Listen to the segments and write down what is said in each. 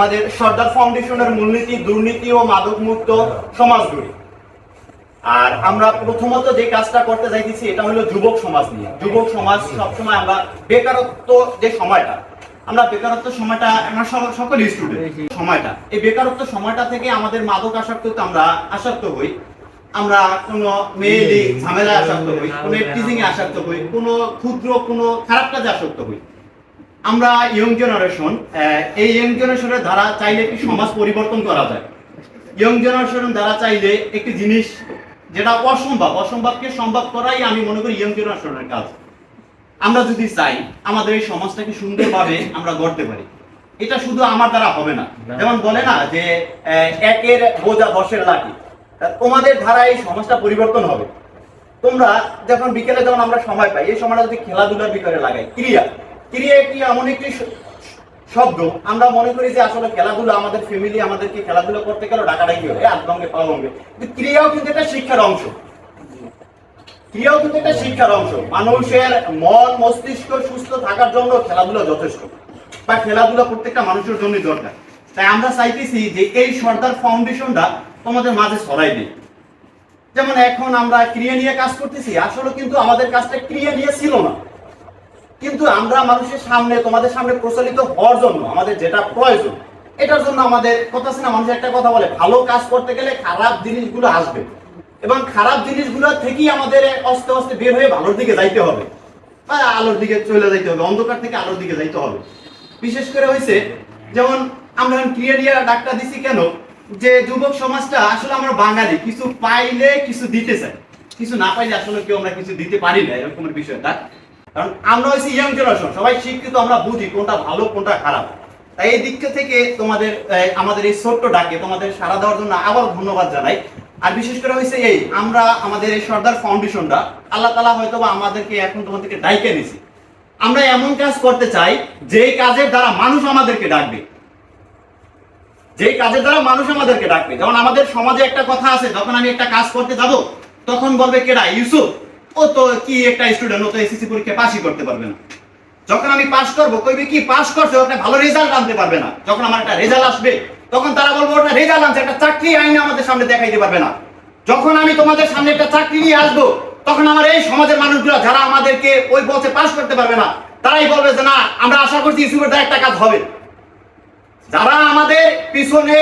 আমাদের সর্দার ফাউন্ডেশনের মূলনীতি, দুর্নীতি ও মাদক মুক্ত সমাজ গড়ি আর আমরা প্রথমত যে কাজটা করতে যাইতেছি, এটা হলো যুবক সমাজ নিয়ে। যুবক সমাজ সবসময় আমরা বেকারত্ব যে সময়টা, আমরা বেকারত্ব সময়টা, আমরা সকল স্টুডেন্ট সময়টা। এই বেকারত্ব সময়টা থেকে আমাদের মাদক আসক্ত আমরা আসক্ত হই। আমরা কোনো মেয়েলি ঝামেলায় আসক্ত হই, কোনো এ আসক্ত হই, কোনো ক্ষুদ্র, কোনো খারাপ কাজে আসক্ত হই। আমরা ইয়ং জেনারেশন এই ইয়ং জেনারেশনের দ্বারা চাইলে একটি সমাজ পরিবর্তন করা যায়। ইয়ং জেনারেশন দ্বারা চাইলে একটি জিনিস যেটা অসম্ভব অসম্ভবকে সম্ভব করাই আমি মনে করি ইয়ং জেনারেশনের কাজ। আমরা যদি চাই আমাদের এই সমাজটাকে সুন্দরভাবে আমরা গড়তে পারি এটা শুধু আমার দ্বারা হবে না। যেমন বলে না যে একের বোঝা দশের লাঠি। তোমাদের দ্বারা এই সমাজটা পরিবর্তন হবে। তোমরা যখন বিকেলে যখন আমরা সময় পাই এই সময়টা যদি খেলাধুলার ভিতরে লাগাই ক্রিয়া। ক্রিয়া একটি এমন একটি শব্দ? আমরা মনে করি যে আসলে খেলাধুলা আমাদের ফ্যামিলি আমাদেরকে খেলাধুলা করতে গেলে, ডাকাডাকি হবে হাত ভঙ্গে পা ভঙ্গে। কিন্তু ক্রিয়াও কিন্তু একটা শিক্ষার অংশ। ক্রিয়াও কিন্তু একটা শিক্ষার অংশ। মানুষের মন, মস্তিষ্ক সুস্থ থাকার জন্য খেলাধুলা যথেষ্ট। বা খেলাধুলা প্রত্যেকটা মানুষের জন্যই দরকার। তাই আমরা চাইতেছি যে এই সর্দার ফাউন্ডেশনটা তোমাদের মাঝে ছড়াই দিই যেমন এখন আমরা ক্রিয়া নিয়ে কাজ করতেছি, আসলে কিন্তু আমাদের কাজটা ক্রিয়া নিয়ে ছিল না। কিন্তু আমরা মানুষের সামনে, তোমাদের সামনে প্রচলিত হওয়ার জন্য, আমাদের যেটা প্রয়োজন, এটার জন্য আমাদের কথা আছে না মানুষ একটা কথা বলে, ভালো কাজ করতে গেলে খারাপ জিনিসগুলো আসবে। এবং খারাপ জিনিসগুলো থেকেই আমাদের আস্তে আস্তে বের হয়ে ভালোর দিকে যাইতে হবে। বা আলোর দিকে চলে যাইতে হবে, অন্ধকার থেকে আলোর দিকে যাইতে হবে। বিশেষ করে হয়েছে যেমন আমরা এখন ক্রিয়া ডাক্তার দিছি কেন? যে যুবক সমাজটা আসলে আমরা বাঙালি, কিছু পাইলে কিছু দিতে চাই। কিছু না পাইলে আসলে কেউ আমরা কিছু দিতে পারি না, এরকমের বিষয়টা। কারণ আমরা হচ্ছে ইয়াং জেনারেশন সবাই শিক্ষিত, আমরা বুঝি কোনটা ভালো, কোনটা খারাপ। তাই এই দিকটা থেকে তোমাদের আমাদের এই ছোট্ট ডাকে তোমাদের সাড়া দেওয়ার জন্য আবার ধন্যবাদ জানাই। আর বিশেষ করে হয়েছে এই, আমরা আমাদের এই সর্দার ফাউন্ডেশনটা, আল্লাহ তালা হয়তো বা আমাদেরকে এখন তোমাদেরকে ডাইকে নিছি আমরা এমন কাজ করতে চাই, যেই কাজের দ্বারা মানুষ আমাদেরকে ডাকবে। যেই কাজের দ্বারা মানুষ আমাদেরকে ডাকবে। যেমন আমাদের সমাজে একটা কথা আছে, যখন আমি একটা কাজ করতে যাব, তখন বলবে, কেডা, ইউসুফ? ও তো কি একটা স্টুডেন্ট ও তো এসএসসি পরীক্ষা পাসই করতে পারবে না। যখন আমি পাস করব, কইবে কি পাস করছে, ও একটা ভালো রেজাল্ট আনতে পারবে না। যখন আমার একটা রেজাল্ট আসবে, তখন তারা বলব ওটা রেজাল্ট আনছে, একটা চাকরি আইনে আমাদের সামনে দেখাইতে পারবে না। যখন আমি তোমাদের সামনে একটা চাকরি নিয়ে আসব, তখন আমার এই সমাজের মানুষগুলো যারা আমাদেরকে ওই বলছে পাস করতে পারবে না, তারাই বলবে যে, না, আমরা আশা করছি ইউসুফের দ্বারা একটা কাজ হবে। যারা আমাদের পিছনে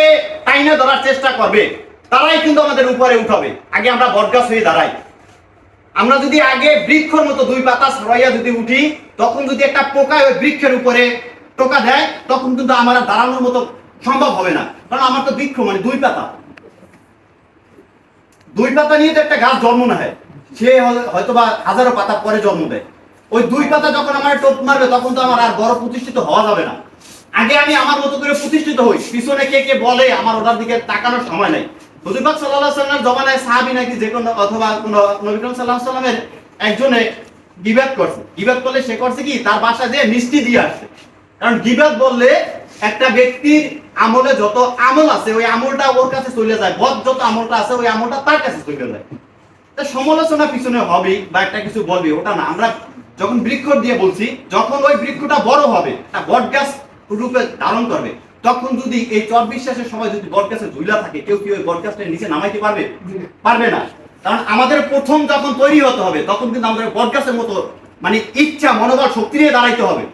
টাইনে ধরার চেষ্টা করবে, তারাই কিন্তু আমাদের উপরে উঠাবে। আগে আমরা বটগাছ হয়ে দাঁড়াই। আমরা যদি আগে বৃক্ষর মতো দুই পাতা সরাইয়া যদি উঠি, তখন যদি একটা পোকা ওই বৃক্ষের উপরে টোকা দেয়, তখন কিন্তু আমার দাঁড়ানোর মতো সম্ভব হবে না। কারণ আমার তো বৃক্ষ মানে দুই পাতা। দুই পাতা নিয়ে তো একটা গাছ জন্ম নেয় সে হয়- হয়তো বা হাজারো পাতা পরে জন্ম দেয়। ওই দুই পাতা যখন আমার টোপ মারবে, তখন তো আমার আর বড় প্রতিষ্ঠিত হওয়া যাবে না। আগে আমি আমার মতো করে প্রতিষ্ঠিত হই। পিছনে কে কে বলে, আমার ওটার দিকে তাকানোর সময় নাই। হুজুরবাগ সাল্লাহ সাল্লামের জমানায় সাহাবি নাকি যে কোনো অথবা কোনো নবী করিম সাল্লামের একজনে গিবাদ করছে। গিবাদ করলে সে করছে কি? তার বাসা যে মিষ্টি দিয়ে আসছে। কারণ গিবাদ বললে একটা ব্যক্তির আমলে যত আমল আছে, ওই আমলটা ওর কাছে চলে যায়। বদ যত আমলটা আছে, ওই আমলটা তার কাছে চলে যায়। তা সমালোচনা পিছনে হবে বা একটা কিছু বলবে, ওটা না। আমরা যখন বৃক্ষ দিয়ে বলছি, যখন ওই বৃক্ষটা বড় হবে একটা বট গাছ রূপে ধারণ করবে। তখন যদি এই চর বিশ্বাসের সময় যদি বট ঝুলা থাকে, কেউ কি ওই বট নিচে নামাইতে পারবে? পারবে না। কারণ আমাদের প্রথম যখন তৈরি হতে হবে, তখন কিন্তু আমাদের গাছের মতো মানে ইচ্ছা, মনোবল, শক্তি নিয়ে দাঁড়াইতে হবে।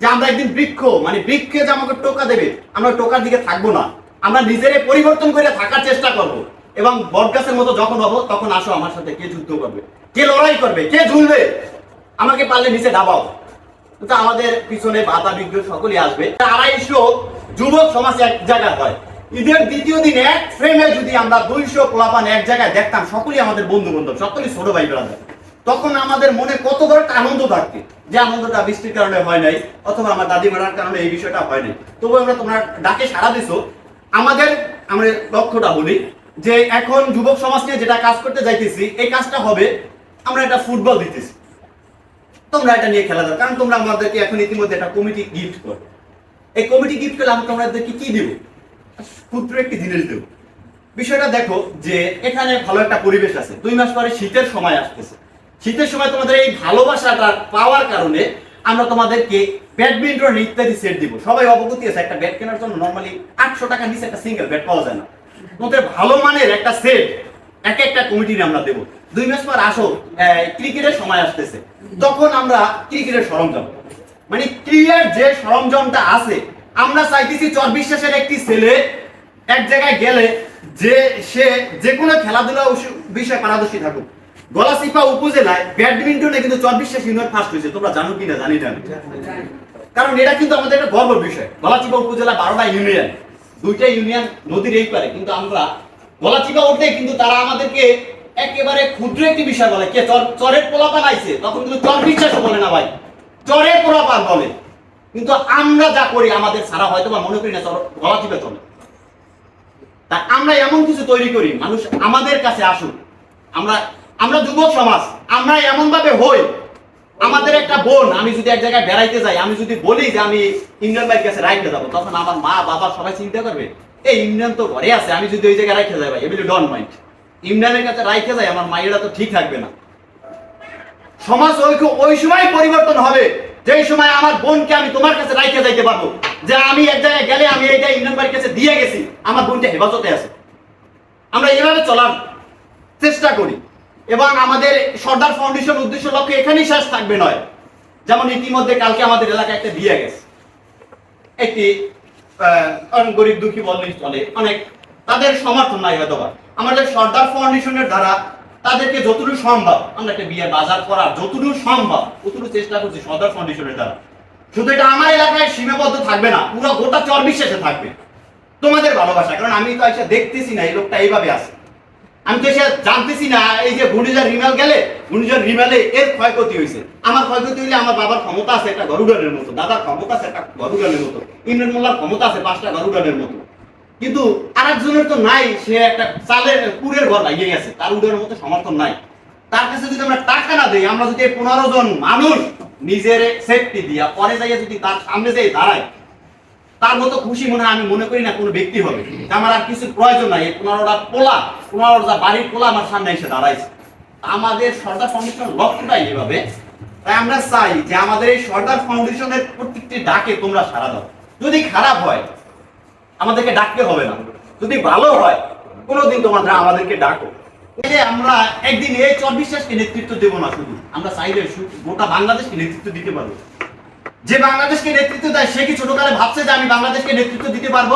যে আমরা একদিন বৃক্ষ মানে বৃক্ষে যে আমাকে টোকা দেবে, আমরা টোকার দিকে থাকব না। আমরা নিজেরে পরিবর্তন করে থাকার চেষ্টা করব। এবং বটগাছের মতো যখন হব, তখন আসো আমার সাথে, কে যুদ্ধ করবে? কে লড়াই করবে? কে ঝুলবে? আমাকে পারলে নিচে দাবাও তো আমাদের পিছনে বাধা বিঘ্ন সকলেই আসবে। আড়াইশো যুবক সমাজ এক জায়গায় হয়। ঈদের দ্বিতীয় দিন এক ফ্রেমে যদি আমরা দুইশো প্লাবান এক জায়গায় দেখতাম, সকলেই আমাদের বন্ধু বান্ধব সকলেই ছোট ভাই ব্রাদার তখন আমাদের মনে কত বড় একটা আনন্দ থাকতে, যে আনন্দটা বৃষ্টির কারণে হয় নাই, অথবা আমার দাদি মারার কারণে এই বিষয়টা হয় নাই। তবু আমরা তোমরা ডাকে সারা দিছো। আমাদের, আমরা লক্ষ্যটা বলি যে এখন যুবক সমাজ নিয়ে যেটা কাজ করতে যাইতেছি, এই কাজটা হবে আমরা একটা ফুটবল দিতেছি। তোমরা এটা নিয়ে খেলা দাও, কারণ তোমরা আমাদেরকে এখন ইতিমধ্যে একটা কমিটি গিফট করো। এই কমিটি গিফট করলে আমি তোমাদেরকে কি দিব? ক্ষুদ্র একটি জিনিস দেব। বিষয়টা দেখো যে এখানে ভালো একটা পরিবেশ আছে। দুই মাস পরে শীতের সময় আসতেছে। শীতের সময় তোমাদের এই ভালোবাসাটা পাওয়ার কারণে আমরা তোমাদেরকে ব্যাডমিন্টন ইত্যাদি সেট দিব। সবাই অবগতি আছে, একটা ব্যাট কেনার জন্য নর্মালি আটশো টাকা নিচে একটা সিঙ্গেল ব্যাট পাওয়া যায় না। তোমাদের ভালো মানের একটা সেট এক একটা কমিটির আমরা দেবো। দুই মাস পর আসো ক্রিকেটের সময় আসতেছে। তখন আমরা ক্রিকেটের সরঞ্জাম। মানে ক্লিয়ার যে সরঞ্জামটা আছে, আমরা চাইতেছি চর বিশ্বাসের একটি ছেলে এক জায়গায় গেলে যে সে যে কোনো খেলাধুলা বিষয়ে পারদর্শী থাকুক। গলাচিপা উপজেলায় ব্যাডমিন্টনে কিন্তু চর বিশ্বাস ইউনিয়ন ফার্স্ট হয়েছে। তোমরা জানো কিনা? জানি না। কারণ এটা কিন্তু আমাদের একটা গর্ব বিষয়। গলাচিপা উপজেলা বারোটা ইউনিয়ন দুইটা ইউনিয়ন নদীর এই পারে। কিন্তু আমরা গলাচিপা উঠতে কিন্তু তারা আমাদেরকে একেবারে ক্ষুদ্র একটি বিষয় বলে। কে চর, চরের পোলাপান আইছে, তখন কিন্তু চর বিশ্বাস বলে না ভাই। চরের পোলাপান বলে কিন্তু আমরা যা করি, আমাদের সারা হয়তো বা মনে করি না চর গলাচিপা চলে। তা আমরা এমন কিছু তৈরি করি, মানুষ আমাদের কাছে আসুক। আমরা আমরা যুবক সমাজ, আমরা এমন ভাবে হই। আমাদের একটা বোন, আমি যদি এক জায়গায় বেড়াইতে যাই, আমি যদি বলি যে আমি ইন্ডিয়ান বাইক কাছে রাইতে যাব, তখন আমার মা, বাবা সবাই চিন্তা করবে, এই ইন্ডিয়ান তো ঘরে আছে, আমি যদি ওই জায়গায় রাইতে যাই ভাই। এগুলি ডন মাইন্ড ইন্ডিয়ানের কাছে রাইতে যাই, আমার মায়েরা তো ঠিক থাকবে না। সমাজ ঐক্য ওই সময় পরিবর্তন হবে। যেই সময় আমার বোনকে আমি তোমার কাছে রাইতে যাইতে পারব। যে আমি এক জায়গায় গেলে আমি এইটা ইন্ডিয়ান বাড়ির কাছে দিয়ে গেছি, আমার বোনটা হেফাজতে আছে। আমরা এভাবে চলার চেষ্টা করি। এবং আমাদের সর্দার ফাউন্ডেশন উদ্দেশ্য লক্ষ্য এখানেই শেষ থাকবে নয়। যেমন ইতিমধ্যে কালকে আমাদের এলাকায় একটা বিয়ে গেছে। একটি গরিব দুঃখী বললেই চলে। অনেক, তাদের সমর্থন নাই হয়তো। আমাদের সর্দার ফাউন্ডেশনের দ্বারা তাদেরকে যতটুকু সম্ভব, আমরা একটা বিয়ের বাজার করার যতটুকু সম্ভব, ততটুকু চেষ্টা করছি সর্দার ফাউন্ডেশনের দ্বারা। শুধু এটা আমার এলাকায় সীমাবদ্ধ থাকবে না, পুরো গোটা চর বিশ্বাসে থাকবে। তোমাদের ভালোবাসা, কারণ আমি তো এসে দেখতেছি না, এই লোকটা এইভাবে আছে। আমি তো এসে জানতেছি না, এই যে ঘূর্ণিঝড় রিমাল গেলে, ঘূর্ণিঝড় রিমালে এর ক্ষয়ক্ষতি হয়েছে। আমার ক্ষয়ক্ষতি হইলে আমার বাবার ক্ষমতা আছে একটা গরুডানের মতো, দাদার ক্ষমতা আছে একটা গরুডানের মতো ইমরান মোল্লার ক্ষমতা আছে পাঁচটা গরুডানের মতো। কিন্তু আরেকজনের তো নাই, সে একটা চালের কুড়ের ঘর লাগিয়ে গেছে, তার উডানের মতো সমর্থন নাই। তার কাছে যদি আমরা টাকা না দিই, আমরা যদি পনেরো জন মানুষ নিজের সেফটি দিয়া পরে যাইয়া যদি তার সামনে যাই দাঁড়ায় তার মতো খুশি মনে আমি মনে করি না কোনো ব্যক্তি হবে। আমার আর কিছু প্রয়োজন নাই পনেরোটা পোলা, পনেরোটা বাড়ির পোলা আমার সামনে এসে দাঁড়াইছে। আমাদের সর্দার ফাউন্ডেশন লক্ষ্যটাই এভাবে তাই আমরা চাই যে আমাদের এই সর্দার ফাউন্ডেশনের প্রত্যেকটি ডাকে তোমরা সারা দাও। যদি খারাপ হয় আমাদেরকে ডাকতে হবে না। যদি ভালো হয়, কোনোদিন তোমরা আমাদেরকে ডাকো। আমরা একদিন এই চর বিশ্বাসকে নেতৃত্ব দেবো না শুধু, আমরা চাইলে গোটা বাংলাদেশকে নেতৃত্ব দিতে পারব। যে বাংলাদেশকে নেতৃত্ব দেয়, সে কি ছোটকালে ভাবছে যে আমি বাংলাদেশকে নেতৃত্ব দিতে পারব?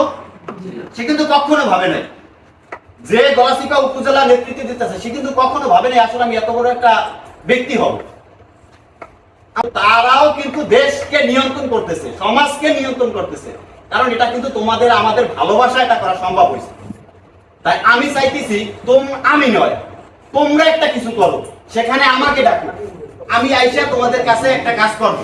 সে কিন্তু কখনো ভাবে নাই। যে গলাচিপা উপজেলা নেতৃত্ব দিতেছে, সে কিন্তু কখনো ভাবে নাই, আসলে আমি এত বড় একটা ব্যক্তি হব। তারাও কিন্তু দেশকে নিয়ন্ত্রণ করতেছে, সমাজকে নিয়ন্ত্রণ করতেছে। কারণ এটা কিন্তু তোমাদের, আমাদের ভালোবাসা এটা করা সম্ভব হয়েছে। তাই আমি চাইতেছি, তোম, আমি নয়, তোমরা একটা কিছু করো, সেখানে আমাকে ডাকো। আমি আইসা তোমাদের কাছে একটা কাজ করব।